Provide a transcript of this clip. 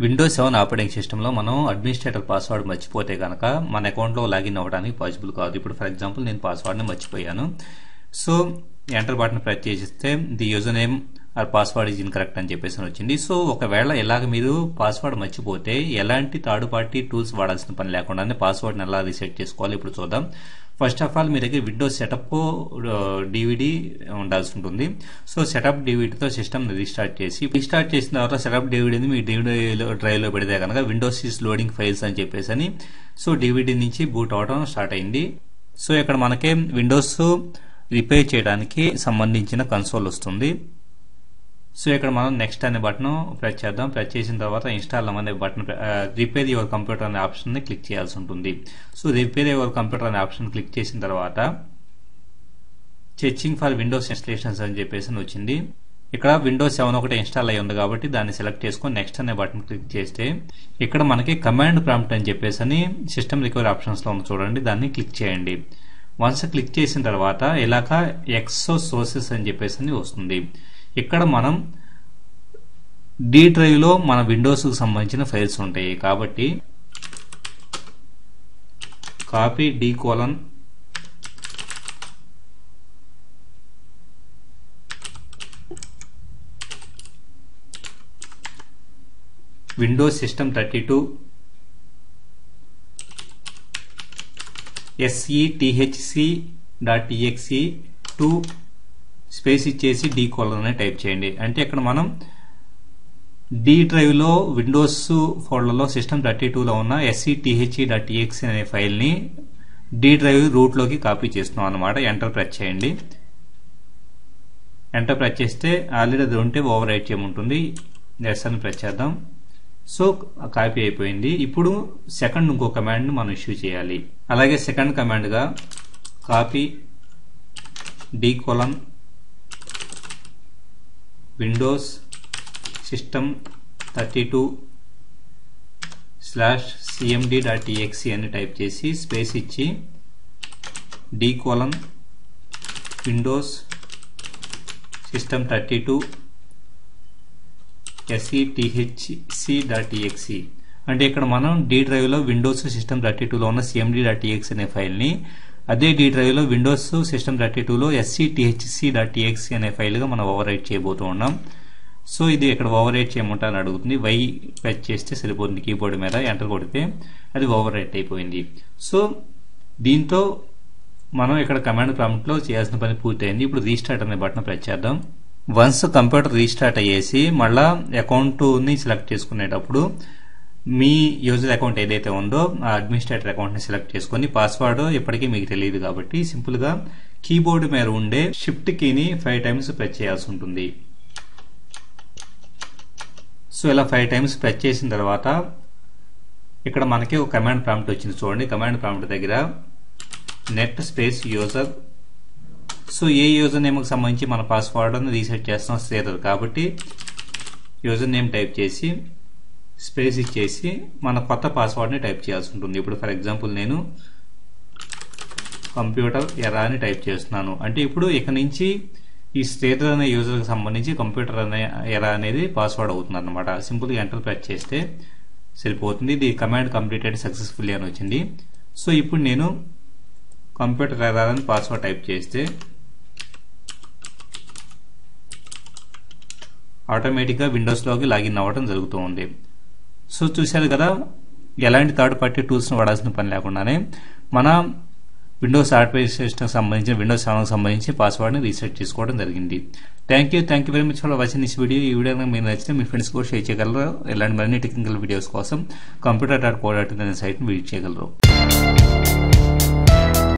Windows seven operating సిస్టంలో మనం administrator password మర్చిపోతే కనుక మన అకౌంట్లో లాగిన్ అవ్వడానికి పాసిబుల్ కాదు. ఇప్పుడు ఫర్ ఎగ్జాంపుల్ నేను పాస్వర్డ్ని మర్చిపోయాను. So enter button press చేసిస్తే the user name or password is incorrect అని చెప్పేసి అని వచ్చింది. సో ఒకవేళ ఎలాగ మీరు పాస్వర్డ్ మర్చిపోతే ఎలాంటి థర్డ్ పార్టీ టూల్స్ వాడాల్సిన పని లేకుండానే పాస్వర్డ్ని ఎలా రీసెట్ చేసుకోవాలి ఇప్పుడు చూద్దాం. ఫస్ట్ ఆఫ్ ఆల్ మీ దగ్గర విండోస్ సెటప్ డివిడి ఉండాల్సి ఉంటుంది. సో సెటప్ డివిడితో సిస్టమ్ రీస్టార్ట్ చేసి రీస్టార్ట్ చేసిన తర్వాత సెటప్ డివిడీని మీ డివిడీలో డ్రైవ్లో పెడితే కనుక విండోస్ ఈస్ లోడింగ్ ఫైల్స్ అని చెప్పేసి అని సో డివిడి నుంచి బూట్ అవడం స్టార్ట్ అయింది. సో ఇక్కడ మనకి విండోస్ రిపేర్ చేయడానికి సంబంధించిన కన్సోల్ వస్తుంది. సో ఇక్కడ మనం నెక్స్ట్ అనే బటన్ ప్రెస్ చేద్దాం. ప్రెస్ చేసిన తర్వాత ఇన్స్టాల్ అనే బటన్ రిపేర్ యువర్ కంప్యూటర్ అనే ఆప్షన్ని క్లిక్ చేయాల్సి ఉంటుంది. సో రిపేర్ యువర్ కంప్యూటర్ అనే ఆప్షన్ క్లిక్ చేసిన తర్వాత చెచ్చింగ్ ఫర్ విండోస్ ఇన్స్టలేషన్స్ అని చెప్పేసి వచ్చింది. ఇక్కడ విండోస్ సెవెన్ ఒకటి ఇన్స్టాల్ అయ్యి ఉంది కాబట్టి దాన్ని సెలెక్ట్ చేసుకొని నెక్స్ట్ అనే బటన్ క్లిక్ చేస్తే ఇక్కడ మనకి కమాండ్ ప్రాంప్ట్ అని చెప్పేసి అని సిస్టమ్ రికవరీ ఆప్షన్స్లో ఉంది చూడండి. దాన్ని క్లిక్ చేయండి. వన్స్ క్లిక్ చేసిన తర్వాత ఇలాగ ఎక్సో సోర్సెస్ అని చెప్పేసి అని వస్తుంది. ఇక్కడ మనం డి డ్రైవ్లో మన విండోస్కు సంబంధించిన ఫైల్స్ ఉంటాయి. కాబట్టి copy D colon Windows system thirty two SETHC dot TXC to space ఇచ్చేసి డీ కోలన్ అని టైప్ చేయండి. అంటే ఇక్కడ మనం డి డ్రైవ్లో విండోస్ ఫోల్డర్లో సిస్టమ్ థర్టీ టూలో ఉన్న ఎస్సీటీహెచ్ఈ డాట్ టీఎక్సీ అనే ఫైల్ని డి డ్రైవ్ రూట్లోకి కాపీ చేస్తున్నాం అనమాట ఎంటర్ ప్రెస్ చేయండి. ఎంటర్ ప్రెస్ చేస్తే ఆల్రెడీ అది ఉంటే ఓవర్ రైట్ చేయమంటుంది. ఎస్ అని ప్రెస్ చేద్దాం. సో కాపీ అయిపోయింది. ఇప్పుడు సెకండ్ ఇంకో కమాండ్ని మనం ఇష్యూ చేయాలి. అలాగే second కమాండ్గా copy D colon Windows system thirty two slash CMD dot EXE అని టైప్ చేసి స్పేస్ ఇచ్చి D colon Windows system thirty two SETHC dot EXE అంటే ఇక్కడ మనం డి డ్రైవ్లో విండోస్ సిస్టమ్ థర్టీ టూలో ఉన్న సిఎండి డాట్ టీఎక్సీ అనే ఫైల్ని అదే డి డ్రైవ్లో విండోస్ సిస్టమ్ థర్టీ టూలో ఎస్సీటీహెచ్సి డాట్ టీఎక్సీ అనే ఫైల్గా మనం ఓవర్ రైట్ చేయబోతూ ఉన్నాం. సో ఇది ఇక్కడ ఓవర్ రైట్ చేయమంటా అని అడుగుతుంది. వై ప్రెస్ చేస్తే సరిపోతుంది కీబోర్డ్ మీద ఎంటర్ కొడితే అది ఓవర్ రైట్ అయిపోయింది. సో దీంతో మనం ఇక్కడ కమాండ్ ప్రాంప్ట్లో చేయాల్సిన పని పూర్తయింది. ఇప్పుడు రీస్టార్ట్ అనే బటన్ ప్రెస్ చేద్దాం. వన్స్ కంప్యూటర్ రీస్టార్ట్ అయ్యేసి మళ్ళీ అకౌంట్ని సెలెక్ట్ చేసుకునేటప్పుడు మీ యూజర్ అకౌంట్ ఏదైతే ఉందో ఆ అడ్మినిస్ట్రేటర్ అకౌంట్ని సెలెక్ట్ చేసుకొని పాస్వర్డ్ ఇప్పటికీ మీకు తెలియదు కాబట్టి సింపుల్గా కీబోర్డ్ మీద ఉండే షిఫ్ట్ కీని ఫైవ్ టైమ్స్ ప్రెస్ చేయాల్సి ఉంటుంది. సో ఇలా ఫైవ్ టైమ్స్ ప్రెస్ చేసిన తర్వాత ఇక్కడ మనకి ఒక కమాండ్ ప్రాంప్ట్ వచ్చింది చూడండి. కమాండ్ ప్రాంప్ట్ దగ్గర నెట్ స్పేస్ యూజర్. సో ఏ యూజర్ నేమ్కి సంబంధించి మన పాస్వర్డ్ని రీసెట్ చేస్తాం శ్రీధర్ కాబట్టి యూజర్ నేమ్ టైప్ చేసి స్పేస్ ఇచ్చేసి మన కొత్త పాస్వర్డ్ని టైప్ చేయాల్సి ఉంటుంది. ఇప్పుడు ఫర్ ఎగ్జాంపుల్ నేను కంప్యూటర్ ఎరా అని టైప్ చేస్తున్నాను. అంటే ఇప్పుడు ఇక నుంచి ఈ స్టేటర్ అనే యూజర్కి సంబంధించి కంప్యూటర్ అనే ఎరా అనేది పాస్వర్డ్ అవుతుంది అనమాట సింపుల్గా ఎంటర్ ప్రెస్ చేస్తే సరిపోతుంది. ఇది కమాండ్ కంప్లీటెడ్ సక్సెస్ఫుల్లీ అని వచ్చింది. సో ఇప్పుడు నేను కంప్యూటర్ ఎరా అని పాస్వర్డ్ టైప్ చేస్తే ఆటోమేటిక్గా విండోస్లోకి లాగిన్ అవ్వడం జరుగుతూ ఉంది. సో చూశారు కదా ఎలాంటి థర్డ్ పార్టీ టూల్స్ని వాడాల్సిన పని లేకుండానే మన విండోస్ ఆపరేటింగ్ సిస్టమ్కి సంబంధించి విండోస్ సెవెన్కి సంబంధించి పాస్వర్డ్ని రీసెట్ చేసుకోవడం జరిగింది. Thank you thank you very much for watching this video ఈ వీడియో మీరు నచ్చితే మీ ఫ్రెండ్స్ కూడా షేర్ చేయగలరు. ఇలాంటి మరిన్ని టెక్నికల్ వీడియోస్ కోసం computer dot co dot in అనే సైట్ని విజిట్ చేయగలరు.